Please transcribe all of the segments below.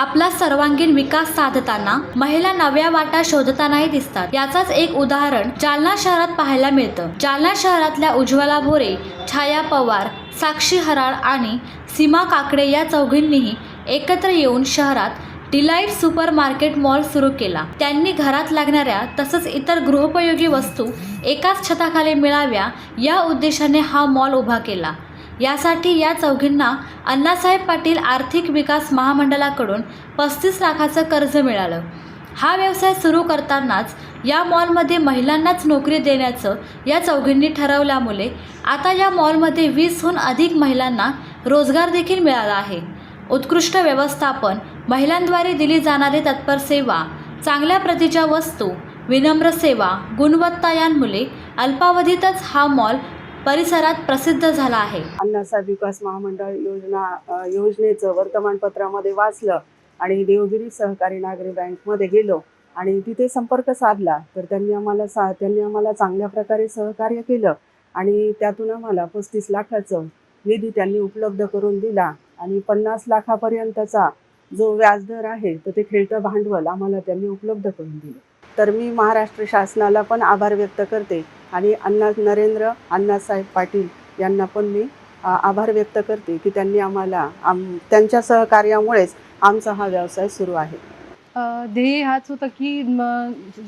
आपला सर्वांगीण विकास साधताना महिला नव्या वाटा शोधतानाही दिसतात. याचाच एक उदाहरण जालना शहरात पाहायला मिळतं. जालना शहरातल्या उज्ज्वला भोरे छाया पवार साक्षी हराळ आणि सीमा काकडे या चौघींनीही एकत्र येऊन शहरात डिलाईट सुपर मार्केट मॉल सुरू केला. त्यांनी घरात लागणाऱ्या तसंच इतर गृहोपयोगी वस्तू एकाच छताखाली मिळाव्या या उद्देशाने हा मॉल उभा केला. यासाठी या चौघींना अण्णासाहेब पाटील आर्थिक विकास महामंडळाकडून पस्तीस लाखाचं कर्ज मिळालं. हा व्यवसाय सुरू करतानाच या मॉलमध्ये महिलांनाच नोकरी देण्याचं या चौघींनी ठरवल्यामुळे आता या मॉलमध्ये वीसहून अधिक महिलांना रोजगार देखील मिळाला आहे. उत्कृष्ट व्यवस्थापन महिलांद्वारे दिली जाणारी तत्पर सेवा चांगल्या प्रतीच्या वस्तू विनम्र सेवा गुणवत्ता यांमुळे अल्पावधीतच हा मॉल परिसरात प्रसिद्ध झाला आहे. अन्नासा विकास महामंडळ योजना योजनेचं वर्तमानपत्रामध्ये वाचलं आणि देवगिरी सहकारी नागरी बँकमध्ये गेलो आणि तिथे संपर्क साधला. तर त्यांनी आम्हाला सा त्यांनी आम्हाला चांगल्या प्रकारे सहकार्य केलं आणि त्यातून आम्हाला पस्तीस लाखाचं निधी त्यांनी उपलब्ध करून दिला आणि पन्नास लाखापर्यंतचा जो व्याजदर आहे तर ते खेळतं भांडवल आम्हाला त्यांनी उपलब्ध करून दिलं. तर मी महाराष्ट्र शासनाला पण आभार व्यक्त करते आणि अण्णा नरेंद्र अण्णासाहेब पाटील यांना पण मी आभार व्यक्त करते की त्यांनी आम्हाला आम त्यांच्या सहकार्यामुळेच आमचा हा व्यवसाय सुरू आहे. ध्येय हाच होता की म,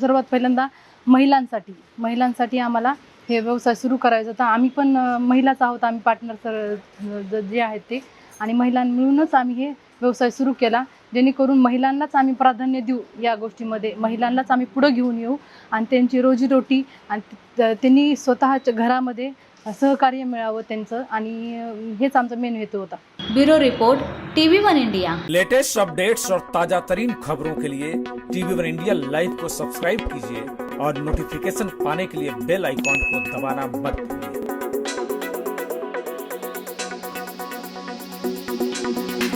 सर्वात पहिल्यांदा महिलांसाठी महिलांसाठी आम्हाला हे व्यवसाय सुरू करायचा होता. आम्ही पण महिलाच आहोत आम्ही पार्टनर सर जे आहेत ते. आणि महिलां मिळूनच आम्ही हे व्यवसाय सुरू केला. जेणेकरून महिलांनाच आम्ही प्राधान्य देऊ या गोष्टीमध्ये. महिलांनाच आम्ही पुढं घेऊन येऊ आणि त्यांची रोजीरोटी आणि त्यांनी स्वतःच्या घरामध्ये सहकार्य मिळावं त्यांचं आणि हेच आमचा मेन हेतू होता. Bureau report TV one India. Latest updates और ताजा तरीन खबरों के लिए टीवी वन इंडिया लाइव को सब्सक्राइब कीजिए और नोटिफिकेशन पाने के लिए बेल आइकॉन को दबाना मत भूलिए।